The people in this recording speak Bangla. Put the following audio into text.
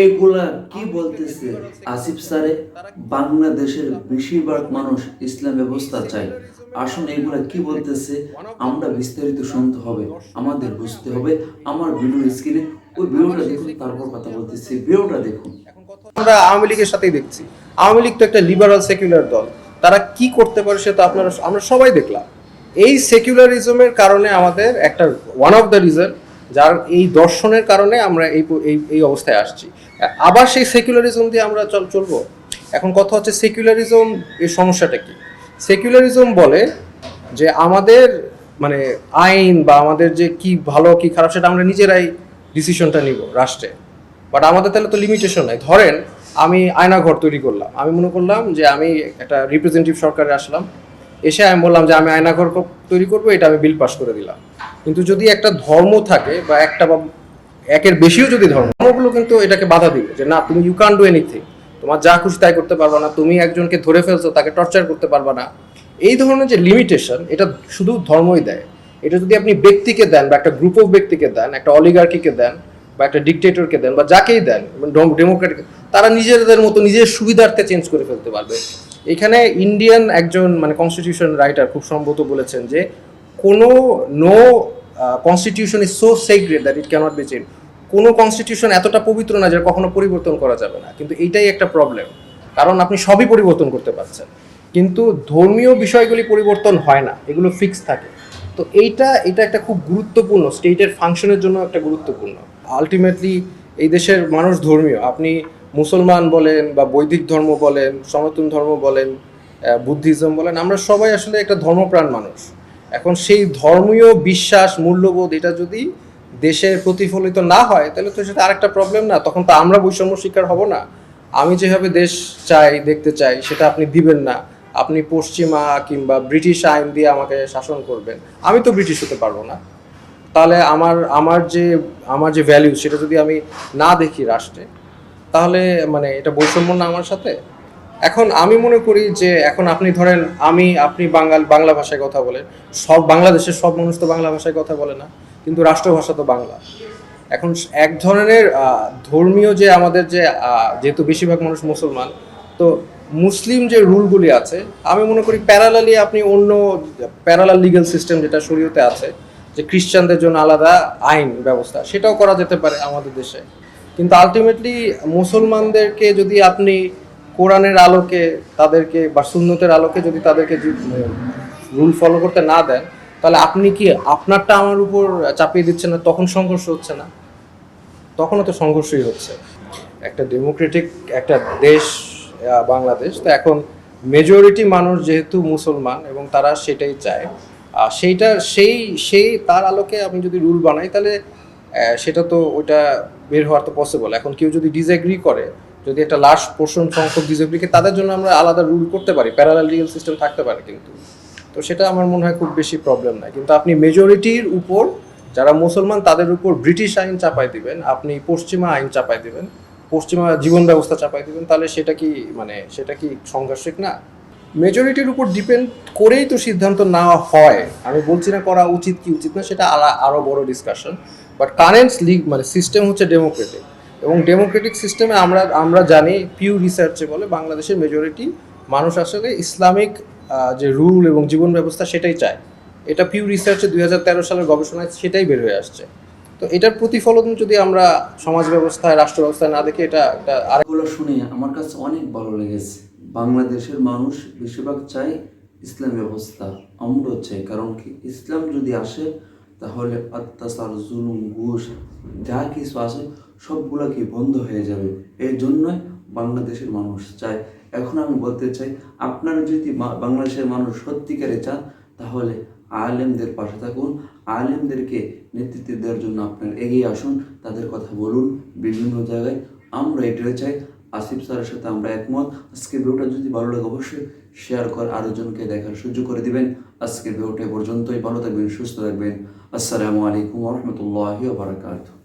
এইগুলা কি বলতেছে? আসিফ স্যারে, বাংলাদেশের বেশিরভাগ মানুষ ইসলাম ব্যবস্থা চায়। আসুন এগুলা কি বলতেছে? আমরা বিস্তারিত শুনতে হবে, আমাদের বুঝতে হবে। আমার ভিডিও স্ক্রিনে ওই ভিডিওটা দেখুন, তারপর কথা বলতেছি। ভিডিওটা দেখুন। আমরা আওয়ামী লীগের সাথেই দেখছি। আওয়ামী লীগ তো একটা লিবারাল সেকুলার দল। তারা কি করতে পারে সেটা আপনারা আমরা সবাই দেখলাম। এই সেকুলারিজমের কারণে আমাদের একটা ওয়ান অফ দ্য রিজন যার এই দর্শনের কারণে আমরা এই এই অবস্থায় আসছি। আবার সেই সেকুলারিজম দিয়ে আমরা চল চলবো? এখন কথা হচ্ছে সেকুলারিজম এর সমস্যাটা কি? সেকুলারিজম বলে যে আমাদের মানে আইন বা আমাদের যে কি ভালো, কি খারাপ সেটা আমরা নিজেরাই ডিসিশনটা নিব রাষ্ট্রে। বাট আমাদের তাহলে তো লিমিটেশন নাই। ধরেন, আমি আয়নাঘর তৈরি করলাম। আমি মনে করলাম যে আমি একটা রিপ্রেজেন্টেটিভ সরকারে আসলাম। এসে আমি বললাম যে আমি আয়নাঘর তৈরি করব, এটা আমি বিল পাস করে দিলাম। কিন্তু যদি একটা ধর্ম থাকে বা একটা বা একের বেশিও যদি ধর্ম, ধর্মগুলো কিন্তু এটাকে বাধা দিবে যে না, তুমি ইউ কান ডু এনিথিং তোমার যা খুশি তাই করতে পারবা না, তুমি একজনকে ধরে ফেলছো, তাকে টর্চার করতে পারবা না। এই ধরনের যে লিমিটেশন এটা শুধু ধর্মই দেয়। এটা যদি আপনি ব্যক্তিকে দেন বা একটা গ্রুপ অফ ব্যক্তিকে দেন, একটা অলিগার্কিকে দেন বা একটা ডিকটেটরকে দেন বা যাকেই দেন ডেমোক্রেটিক তারা নিজেদের মতো নিজের সুবিধার্থে চেঞ্জ করে ফেলতে পারবে। এখানে ইন্ডিয়ান একজন মানে কনস্টিটিউশন রাইটার খুব সম্ভবত বলেছেন যে, কোনো no constitution is so sacred that it cannot be change কোনো কনস্টিটিউশন এতটা পবিত্র না যে কখনো পরিবর্তন করা যাবে না। কিন্তু এইটাই একটা প্রবলেম কারণ আপনি সবই পরিবর্তন করতে পারছেন। কিন্তু ধর্মীয় বিষয়গুলি পরিবর্তন হয় না। এগুলো ফিক্স থাকে। তো এইটা, এটা একটা খুব গুরুত্বপূর্ণ। স্টেটের ফাংশনের জন্য একটা গুরুত্বপূর্ণ। আলটিমেটলি এই দেশের মানুষ ধর্মীয়। আপনি মুসলমান বলেন বা বৈদিক ধর্ম বলেন, সনাতন ধর্ম বলেন বুদ্ধিজম বলেন, আমরা সবাই আসলে একটা ধর্মপ্রাণ মানুষ। এখন সেই ধর্মীয় বিশ্বাস, মূল্যবোধ এটা যদি দেশে প্রতিফলিত না হয়, তাহলে তো সেটা আরেকটা প্রবলেম না। তখন তো আমরা বৈষম্য শিকার হব না। আমি যেভাবে দেশ চাই, দেখতে চাই, সেটা আপনি দিবেন না। আপনি পশ্চিমা কিংবা ব্রিটিশ আইন দিয়ে আমাকে শাসন করবেন। আমি তো ব্রিটিশ হতে পারব না। তাহলে আমার আমার যে আমার যে ভ্যালিউ সেটা যদি আমি না দেখি রাষ্ট্রে তাহলে মানে এটা বৈষম্য না আমার সাথে? এখন আমি মনে করি যে এখন আপনি ধরেন আমি, আপনি বাঙাল বাংলা ভাষায় কথা বলেন। সব বাংলাদেশের সব মানুষ তো বাংলা ভাষায় কথা বলে না, কিন্তু রাষ্ট্রভাষা তো বাংলা। এখন এক ধরনের ধর্মীয় যে আমাদের যে যেহেতু বেশিরভাগ মানুষ মুসলমান, তো মুসলিম যে রুলগুলি আছে, আমি মনে করি প্যারালালি আপনি অন্য প্যারালাল লিগ্যাল সিস্টেম যেটা শরীয়তে আছে, যে খ্রিস্টানদের জন্য আলাদা আইন ব্যবস্থা, সেটাও করা যেতে পারে আমাদের দেশে। কিন্তু আলটিমেটলি মুসলমানদেরকে যদি আপনি কোরআনের আলোকে তাদেরকে বা সুন্নতের আলোকে যদি তাদেরকে রুল ফলো করতে না দেন, তাহলে আপনি কি আপনারটা আমার উপর চাপিয়ে দিচ্ছেন না? তখন সংঘর্ষ হচ্ছে না? তখনও তো সংঘর্ষই হচ্ছে। একটা ডেমোক্রেটিক একটা দেশ বাংলাদেশ, তো এখন মেজরিটি মানুষ যেহেতু মুসলমান এবং তারা সেটাই চায়, আর সেইটা, সেই সেই, তার আলোকে আমি যদি রুল বানাই, তাহলে সেটা তো ওটা বের হওয়ার তো পসিবল এখন কেউ যদি ডিসএগ্রি করে, যদি একটা লাস্ট পোর্শন সংখ্যক ডিসএগ্রিকে তাদের জন্য আমরা আলাদা রুল করতে পারি প্যারালাল লিগাল সিস্টেম থাকতে পারে কিন্তু। তো সেটা আমার মনে হয় খুব বেশি প্রবলেম নাই। কিন্তু আপনি মেজরিটির উপর, যারা মুসলমান, তাদের উপর ব্রিটিশ আইন চাপাই দিবেন, আপনি পশ্চিমা আইন চাপাই দিবেন, পশ্চিমা জীবন ব্যবস্থা চাপাই দিবেন, তাহলে সেটা কি মানে সেটা কি সংঘর্ষিক না? মেজরিটির উপর ডিপেন্ড করেই তো সিদ্ধান্ত নেওয়া হয়। আমি বলছি না করা উচিত কি উচিত না, সেটা আলা- আরও বড় ডিসকাশন বাট কারেন্ট লিগ মানে সিস্টেম হচ্ছে ডেমোক্রেটিক এবং ডেমোক্রেটিক সিস্টেমে আমরা আমরা জানি পিউ রিসার্চে বলে বাংলাদেশের মেজরিটি মানুষ আসলে ইসলামিক যে রুল এবং জীবন ব্যবস্থা সেটাই চায়। এটা পিউ রিসার্চে দুই হাজার তেরো সালের গবেষণায় সেটাই বের হয়ে আসছে। তো এটার প্রতিফলন যদি আমরা সমাজ ব্যবস্থায়, রাষ্ট্র ব্যবস্থায় না দেখি, এটা একটা আর এগুলো শুনে আমার কাছে অনেক ভালো লেগেছে। বাংলাদেশের মানুষ বেশিরভাগ চায় ইসলাম ব্যবস্থা, আমরাও চাই। কারণ কি? ইসলাম যদি আসে, তাহলে অত্যাচার জুলুম, ঘুষ, যা কিছু আছে সবগুলো কি বন্ধ হয়ে যাবে? এই জন্যই বাংলাদেশের মানুষ চায়। এখন আমি বলতে চাই, আপনারা যদি বাংলাদেশের মানুষ সত্যিকারে চান, তাহলে আলেমদের পাশে থাকুন। আলেমদেরকে নেতৃত্ব দেওয়ার জন্য আপনার এগিয়ে আসুন। তাদের কথা বলুন বিভিন্ন জায়গায়। আমরা এটাই চাই। আসিফ স্যারের সাথে আমরা একমত। আজকের ভিডিওটা যদি ভালো লাগে, অবশ্যই শেয়ার কর আরও জনকে দেখার সুযোগ করে দিবেন। আজকের ভিডিওটা পর্যন্তই। ভালো থাকবেন, সুস্থ থাকবেন। আসসালামু আলাইকুম রহমতুল্লাহ বারাকাতুহ।